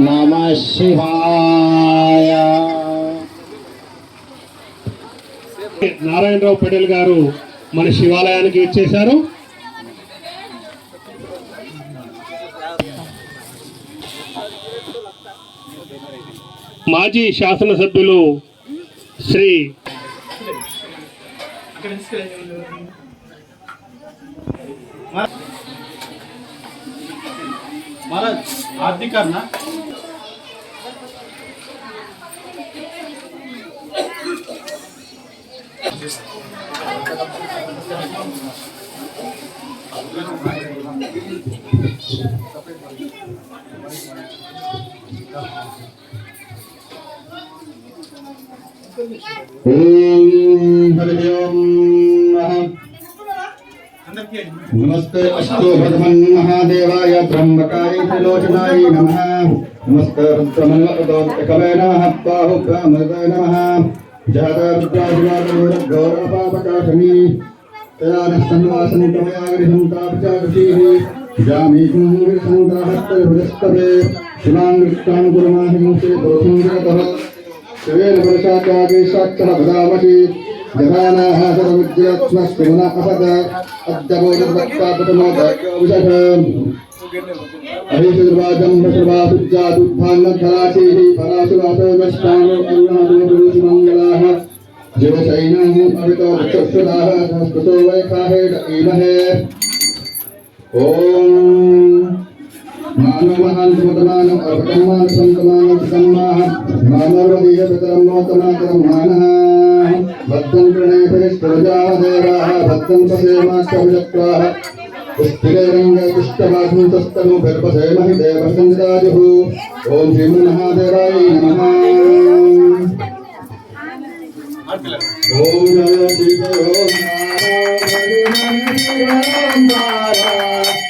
నమ శివాయ నారాయణరావు పటేల్ గారు మన శివాలయానికి ఇచ్చేశారు మాజీ శాసనసభ్యులు శ్రీ ఆర్థికరణ Thank you. नमस्ते भगवन् महादेवाय ब्रह्मकाय त्रिलोचनाय नमः। नमस्ते रुद्रमन्वतोत्कवेनः बाहुभ्यामृताय नमः जातरुद्रादिवादगौरवपापकाशनी तया नस्तन्वासन्तमयागरिसन्तापचादशीः जामीकुं विरसन्ताहस्तविभुजस्तवे शिवाङ्गृष्टां गुरुमाहिंसे दोषं जगतः शिवेन पुरुषाकागे साक्षः भदामसि जहानाः सर्वविद्यात्मस्कुमन असद अद्यबोधवक्तापतमोदयोविषः अहिशुर्वाजं सर्वासुज्जादुत्थान्नधराशीः पराशुवासोमष्टाङ्गो अन्नादोरुषुमङ्गलाः जीवशैनम् अवितो चक्षुराः संस्कृतो वैखाहे ईमहे ॐ मानवहान् सुमतमानम् अर्पकम्मान् सन्तमानं सम्माः मानवदीय पितरमोतमातरं मानः भक्तं प्रणयपरिष्टवजाः देवाः भक्तं ससेमाष्टविचक्राः पुष्टिरङ्गपुष्टवासन्तस्तनु गर्भसेमहि देवसञ्जाजुः ॐ श्रीमन्महादेवाय नमः ॐ जय शिव ॐ नारायण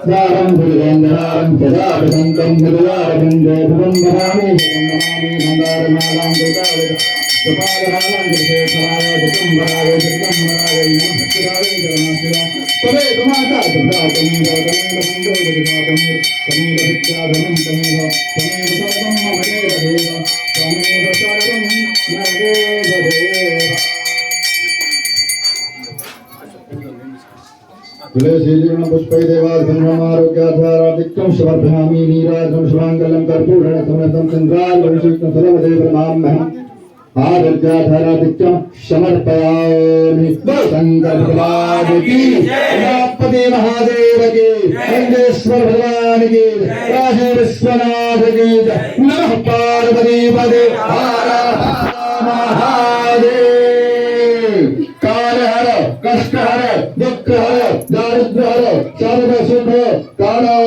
சாரம் திருவேந்திராரம் சதாபிசங்கம் திருவாரகம் தேவம் நமாமி நமாமி நந்தாரமாலாம் திருதாவத சுபாகராலாம் திருசேஷராய சுகம்பராய சுகம்பராய நமஸ்திராய ஜனமஸ்திரா தவே துமாதா சுதாதமீர தமேரமந்தோ திருதாதமீர் தமேர வித்யாதனம் தமேர தமேர சர்வம் மமேர தேவ தமேர சர்வம் நரேர तुलसीजीवन पुष्पै देवार्धनमारोग्याधारादिक्यं समर्पयामि नीराजं शिवाङ्गलं कर्पूरेण समृतं चन्द्रालभिषेकं सर्वदेव नमाम्यहम् आरोग्याधारादिक्यं समर्पयामि शङ्करभगवान् की गणपति महादेव की नंदेश्वर भगवान की काशी विश्वनाथ की नमः पार्वती पदे हर दुख हर दारिद्र हर सर्व सुख कालो